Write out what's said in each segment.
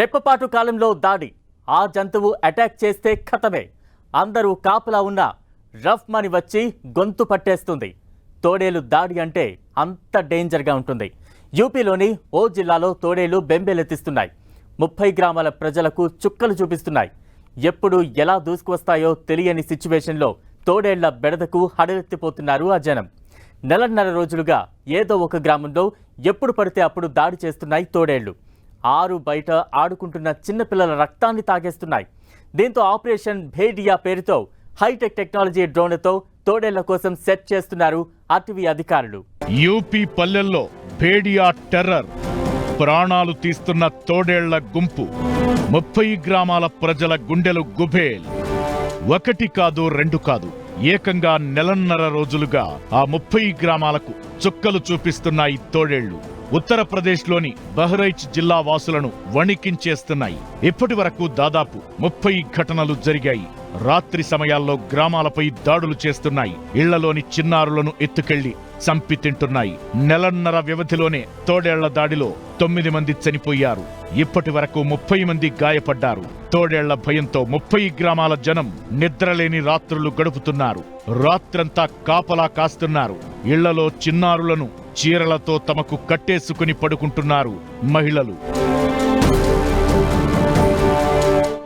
రెప్పపాటు కాలంలో దాడి. ఆ జంతువు అటాక్ చేస్తే ఖతమే. అందరూ కాపలా ఉన్న రఫ్ మని వచ్చి గొంతు పట్టేస్తుంది. తోడేలు దాడి అంటే అంత డేంజర్గా ఉంటుంది. యూపీలోని ఓ జిల్లాలో తోడేలు బెంబేలెత్తిస్తున్నాయి. ముప్పై గ్రామాల ప్రజలకు చుక్కలు చూపిస్తున్నాయి. ఎప్పుడు ఎలా దూసుకువస్తాయో తెలియని సిచ్యువేషన్లో తోడేళ్ళ బెడదకు హడలెత్తిపోతున్నారు ఆ జనం. నెలన్నర రోజులుగా ఏదో ఒక గ్రామంలో ఎప్పుడు పడితే అప్పుడు దాడి చేస్తున్నాయి తోడేళ్ళు. ఆరు బయట ఆడుకుంటున్న చిన్నపిల్లల రక్తాన్ని తాగేస్తున్నాయి. దీంతో ఆపరేషన్ భేడియా పేరుతో హైటెక్ టెక్నాలజీ డ్రోన్లతో తోడేళ్ళ కోసం సెట్ చేస్తున్నారు అటవీ అధికారులు. యూపీ పల్లెల్లో భేడియా టెర్రర్ ప్రాణాలు తీస్తున్న తోడేళ్ళ గుంపు ముప్పై గ్రామాల ప్రజల గుండెలు గుబేల్ ఒకటి కాదు రెండు కాదు ఏకంగా నెలన్నర రోజులుగా ఆ ముప్పై గ్రామాలకు చుక్కలు చూపిస్తున్నాయి తోడేళ్ళు. ఉత్తరప్రదేశ్లోని బహ్రైచ్ జిల్లా వాసులను వణికించేస్తున్నాయి. ఇప్పటి వరకు దాదాపు ముప్పై ఘటనలు జరిగాయి. రాత్రి సమయాల్లో గ్రామాలపై దాడులు చేస్తున్నాయి. ఇళ్ళలోని చిన్నారులను ఎత్తుకెళ్ళి చంపి తింటున్నాయి. నెలన్నర వ్యవధిలోనే తోడేళ్ళ దాడిలో తొమ్మిది మంది చనిపోయారు. ఇప్పటి వరకు ముప్పై మంది గాయపడ్డారు. తోడేళ్ళ భయంతో ముప్పై గ్రామాల జనం నిద్రలేని రాత్రులు గడుపుతున్నారు. రాత్రంతా కాపలా కాస్తున్నారు. ఇళ్ళలో చిన్నారులను చీరలతో తమకు కట్టేసుకుని పడుకుంటున్నారు మహిళలు.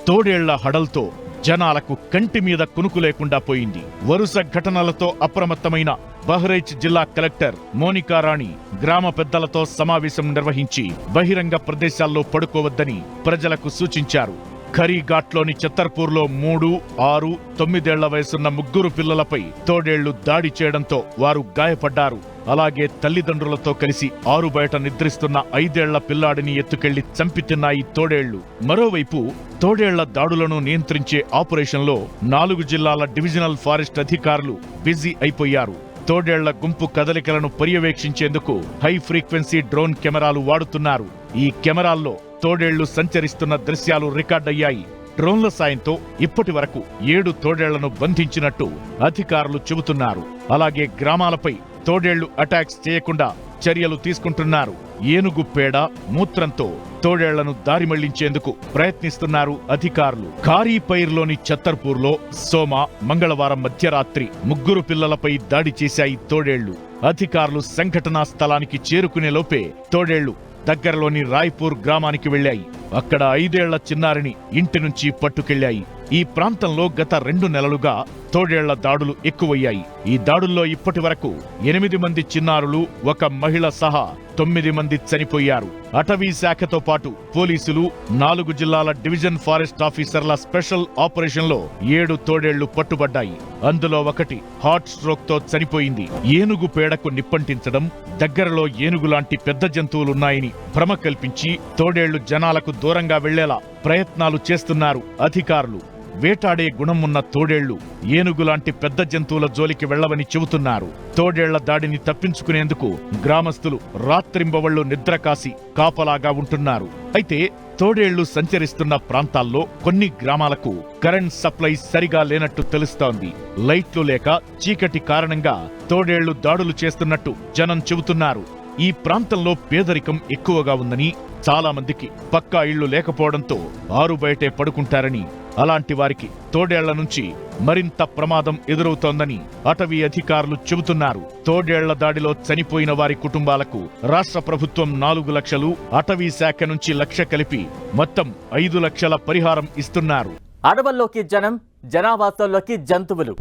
తోడేళ్ళ హడల్తో జనాలకు కంటి మీద కునుకు లేకుండా పోయింది. వరుస ఘటనలతో అప్రమత్తమైన బహ్రైచ్ జిల్లా కలెక్టర్ మోనికా రాణి గ్రామ పెద్దలతో సమావేశం నిర్వహించి బహిరంగ ప్రదేశాల్లో పడుకోవద్దని ప్రజలకు సూచించారు. ఖరీఘాట్లోని చత్తర్పూర్లో మూడు ఆరు తొమ్మిదేళ్ళ వయసున్న ముగ్గురు పిల్లలపై తోడేళ్ళు దాడి చేయడంతో వారు గాయపడ్డారు. అలాగే తల్లిదండ్రులతో కలిసి ఆరు బయట నిద్రిస్తున్న ఐదేళ్ళ పిల్లాడిని ఎత్తుకెళ్ళి చంపి తిన్నాయి తోడేళ్ళు. మరోవైపు తోడేళ్ళ దాడులను నియంత్రించే ఆపరేషన్లో నాలుగు జిల్లాల డివిజనల్ ఫారెస్ట్ అధికారులు బిజీ అయిపోయారు. తోడేళ్ళ గుంపు కదలికలను పర్యవేక్షించేందుకు హై ఫ్రీక్వెన్సీ డ్రోన్ కెమెరాలు వాడుతున్నారు. ఈ కెమెరాల్లో తోడేళ్ళు సంచరిస్తున్న దృశ్యాలు రికార్డయ్యాయి డ్రోన్ల సాయంతో ఇప్పటి వరకు ఏడు తోడేళ్ళను బంధించినట్టు అధికారులు చెబుతున్నారు. అలాగే గ్రామాలపై తోడేళ్ళు అటాక్స్ చేయకుండా చర్యలు తీసుకుంటున్నారు. ఏనుగు పేడ మూత్రంతో తోడేళ్ళను దారి మళ్ళించేందుకు ప్రయత్నిస్తున్నారు అధికారులు. ఖారీపైర్లోని ఛత్తర్పూర్లో సోమ మంగళవారం మధ్యరాత్రి ముగ్గురు పిల్లలపై దాడి చేశాయి తోడేళ్ళు. అధికారులు సంఘటనా స్థలానికి చేరుకునే లోపే తోడేళ్ళు దగ్గరలోని రాయ్పూర్ గ్రామానికి వెళ్ళాయి అక్కడ ఐదేళ్ళ చిన్నారిని ఇంటి నుంచి పట్టుకెళ్ళాయి ఈ ప్రాంతంలో గత రెండు నెలలుగా తోడేళ్ళ దాడులు ఎక్కువయ్యాయి. ఈ దాడుల్లో ఇప్పటి వరకు ఎనిమిది మంది చిన్నారులు ఒక మహిళ సహా తొమ్మిది మంది చనిపోయారు. అటవీ శాఖతో పాటు పోలీసులు నాలుగు జిల్లాల డివిజన్ ఫారెస్ట్ ఆఫీసర్ల స్పెషల్ ఆపరేషన్లో ఏడు తోడేళ్ళు పట్టుబడ్డాయి. అందులో ఒకటి హార్ట్ స్ట్రోక్తో చనిపోయింది. ఏనుగు పేడకు నిప్పంటించడం దగ్గరలో ఏనుగు లాంటి పెద్ద జంతువులున్నాయని భ్రమ కల్పించి తోడేళ్ళు జనాలకు దూరంగా వెళ్ళేలా ప్రయత్నాలు చేస్తున్నారు అధికారులు. వేటాడే గుణం ఉన్న తోడేళ్ళు ఏనుగులాంటి పెద్ద జంతువుల జోలికి వెళ్ళవని చెబుతున్నారు. తోడేళ్ళ దాడిని తప్పించుకునేందుకు గ్రామస్తులు రాత్రింబవళ్ళు నిద్ర కాసి కాపలాగా ఉంటున్నారు. అయితే తోడేళ్ళు సంచరిస్తున్న ప్రాంతాల్లో కొన్ని గ్రామాలకు కరెంట్ సప్లై సరిగా లేనట్టు తెలుస్తోంది. లైట్లు లేక చీకటి కారణంగా తోడేళ్ళు దాడులు చేస్తున్నట్టు జనం చెబుతున్నారు. ఈ ప్రాంతంలో పేదరికం ఎక్కువగా ఉందని చాలామందికి పక్కా ఇళ్ళు లేకపోవడంతో ఆరు బయటే పడుకుంటారని అలాంటి వారికి తోడేళ్ళ నుంచి మరింత ప్రమాదం ఎదురవుతోందని అటవీ అధికారులు చెబుతున్నారు. తోడేళ్ళ దాడిలో చనిపోయిన వారి కుటుంబాలకు రాష్ట్ర ప్రభుత్వం నాలుగు లక్షలు అటవీ శాఖ నుంచి లక్ష కలిపి మొత్తం ఐదు లక్షల పరిహారం ఇస్తున్నారు. అడవుల్లోకి జనం జనావాసాల్లోకి జంతువులు.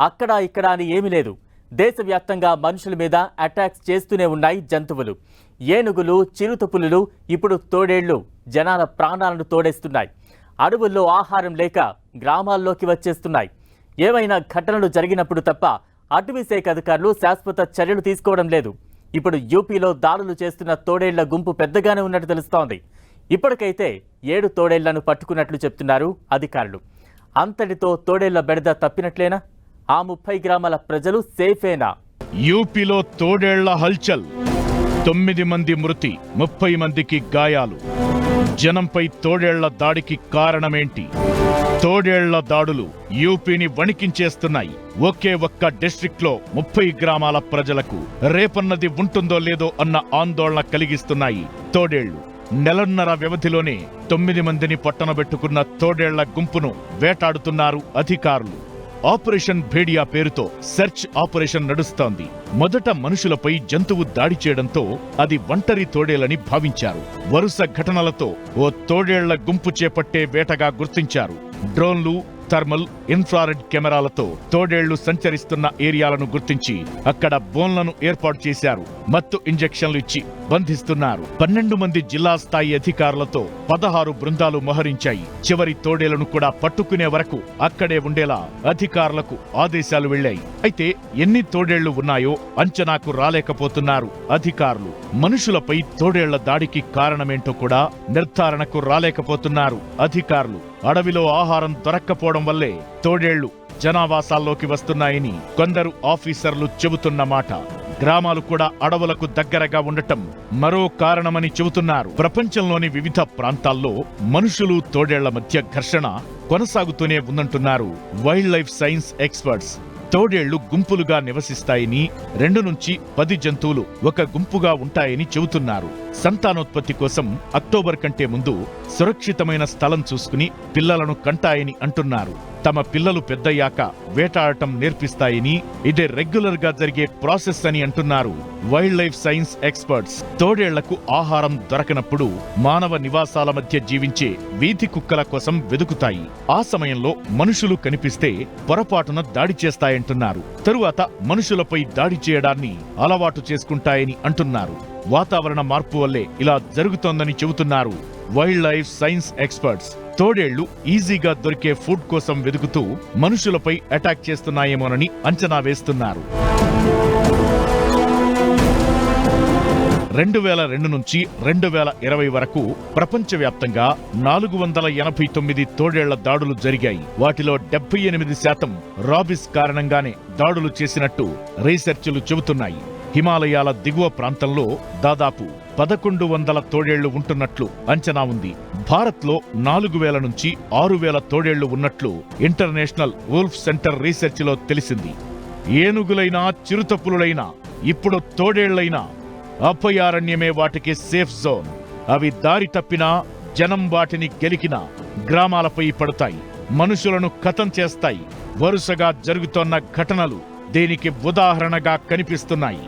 అక్కడ ఇక్కడ అని ఏమీ లేదు. దేశవ్యాప్తంగా మనుషుల మీద అటాక్స్ చేస్తూనే ఉన్నాయి జంతువులు. ఏనుగులు చిరుతపులులు ఇప్పుడు తోడేళ్ళు జనాల ప్రాణాలను తోడేస్తున్నాయి. అడవుల్లో ఆహారం లేక గ్రామాల్లోకి వచ్చేస్తున్నాయి. ఏవైనా ఘటనలు జరిగినప్పుడు తప్ప అటవీ శాఖ అధికారులు శాశ్వత చర్యలు తీసుకోవడం లేదు. ఇప్పుడు యూపీలో దాడులు చేస్తున్న తోడేళ్ళ గుంపు పెద్దగానే ఉన్నట్టు తెలుస్తోంది. ఇప్పటికైతే ఏడు తోడేళ్ళను పట్టుకున్నట్లు చెప్తున్నారు అధికారులు. అంతటితో తోడేళ్ళ బెడద తప్పినట్లేనా? ఆ ముప్పై గ్రామాల ప్రజలు సేఫేనా? యూపీలో తోడేళ్ళ హల్చల్. తొమ్మిది మంది మృతి ముప్పై మందికి గాయాలు. జనంపై తోడేళ్ళ దాడికి కారణమేంటి? తోడేళ్ళ దాడులు యూపీని వణికించేస్తున్నాయి. ఒకే ఒక్క డిస్ట్రిక్ట్లో ముప్పై గ్రామాల ప్రజలకు రేపన్నది ఉంటుందో లేదో అన్న ఆందోళన కలిగిస్తున్నాయి తోడేళ్ళు. నెలన్నర వ్యవధిలోనే తొమ్మిది మందిని పట్టణబెట్టుకున్న తోడేళ్ళ గుంపును వేటాడుతున్నారు అధికారులు. ఆపరేషన్ భేడియా పేరుతో సెర్చ్ ఆపరేషన్ నడుస్తోంది. మొదట మనుషులపై జంతువు దాడి చేయడంతో అది ఒంటరి తోడేలని భావించారు. వరుస ఘటనలతో ఓ తోడేళ్ళ గుంపు చేపట్టే వేటగా గుర్తించారు. డ్రోన్లు థర్మల్ ఇన్ఫ్రారెడ్ కెమెరాలతో తోడేళ్ళు సంచరిస్తున్న ఏరియాలను గుర్తించి అక్కడ బోన్లను ఏర్పాటు చేశారు. మత్తు ఇంజెక్షన్లు ఇచ్చి బంధిస్తున్నారు. పన్నెండు మంది జిల్లా స్థాయి అధికారులతో పదహారు బృందాలు మోహరించాయి. చివరి తోడేలను కూడా పట్టుకునే వరకు అక్కడే ఉండేలా అధికారులకు ఆదేశాలు వెళ్ళాయి అయితే ఎన్ని తోడేళ్ళు ఉన్నాయో అంచనాకు రాలేకపోతున్నారు అధికారులు. మనుషులపై తోడేళ్ళ దాడికి కారణమేంటో కూడా నిర్ధారణకు రాలేకపోతున్నారు అధికారులు. అడవిలో ఆహారం దొరక్కపోవడం వల్లే తోడేళ్ళు జనావాసాల్లోకి వస్తున్నాయని కొందరు ఆఫీసర్లు చెబుతున్న మాట. గ్రామాలు కూడా అడవులకు దగ్గరగా ఉండటం మరో కారణమని చెబుతున్నారు. ప్రపంచంలోని వివిధ ప్రాంతాల్లో మనుషులు తోడేళ్ళ మధ్య ఘర్షణ కొనసాగుతూనే ఉందంటున్నారు. వైల్డ్ లైఫ్ సైన్స్ ఎక్స్పర్ట్స్ తోడేళ్ళు గుంపులుగా నివసిస్తాయని రెండు నుంచి పది జంతువులు ఒక గుంపుగా ఉంటాయని చెబుతున్నారు. సంతానోత్పత్తి కోసం అక్టోబర్ కంటే ముందు సురక్షితమైన స్థలం చూసుకుని పిల్లలను కంటాయని అంటున్నారు. తమ పిల్లలు పెద్దయ్యాక వేటాడటం నేర్పిస్తాయని ఇదే రెగ్యులర్గా జరిగే ప్రాసెస్ అని అంటున్నారు వైల్డ్ లైఫ్ సైన్స్ ఎక్స్పర్ట్స్. తోడేళ్ళకు ఆహారం దొరకనప్పుడు మానవ నివాసాల మధ్య జీవించే వీధి కుక్కల కోసం వెదుకుతాయి. ఆ సమయంలో మనుషులు కనిపిస్తే పొరపాటున దాడి చేస్తాయంటున్నారు. తరువాత మనుషులపై దాడి చేయడాన్ని అలవాటు చేసుకుంటాయని అంటున్నారు. వాతావరణ మార్పు వల్లే ఇలా జరుగుతోందని చెబుతున్నారు వైల్డ్ లైఫ్ సైన్స్ ఎక్స్పర్ట్స్. తోడేళ్ళు ఈజీగా దొరికే ఫుడ్ కోసం వెతుకుతూ మనుషులపై అటాక్ చేస్తున్నాయేమోనని అంచనా వేస్తున్నారు. రెండు వేల రెండు నుంచి రెండు వేల ఇరవై వరకు ప్రపంచవ్యాప్తంగా నాలుగు వందల ఎనభై తొమ్మిది తోడేళ్ళ దాడులు జరిగాయి. వాటిలో డెబ్బై ఎనిమిది శాతం రాబిస్ కారణంగానే దాడులు చేసినట్టు రీసెర్చ్లు చెబుతున్నాయి. హిమాలయాల దిగువ ప్రాంతంలో దాదాపు పదకొండు వందల తోడేళ్ళు ఉంటున్నట్లు అంచనా ఉంది. భారత్లో నాలుగు వేల నుంచి ఆరు వేల తోడేళ్ళు ఉన్నట్లు ఇంటర్నేషనల్ వూల్ఫ్ సెంటర్ రీసెర్చ్లో తెలిసింది. ఏనుగులైనా చిరుతపులులైనా ఇప్పుడు తోడేళ్ళైనా అభయారణ్యమే వాటికి సేఫ్ జోన్. అవి దారి తప్పినా జనం వాటిని గెలికినా గ్రామాలపై పడతాయి. మనుషులను కథం చేస్తాయి. వరుసగా జరుగుతోన్న ఘటనలు దీనికి ఉదాహరణగా కనిపిస్తున్నాయి.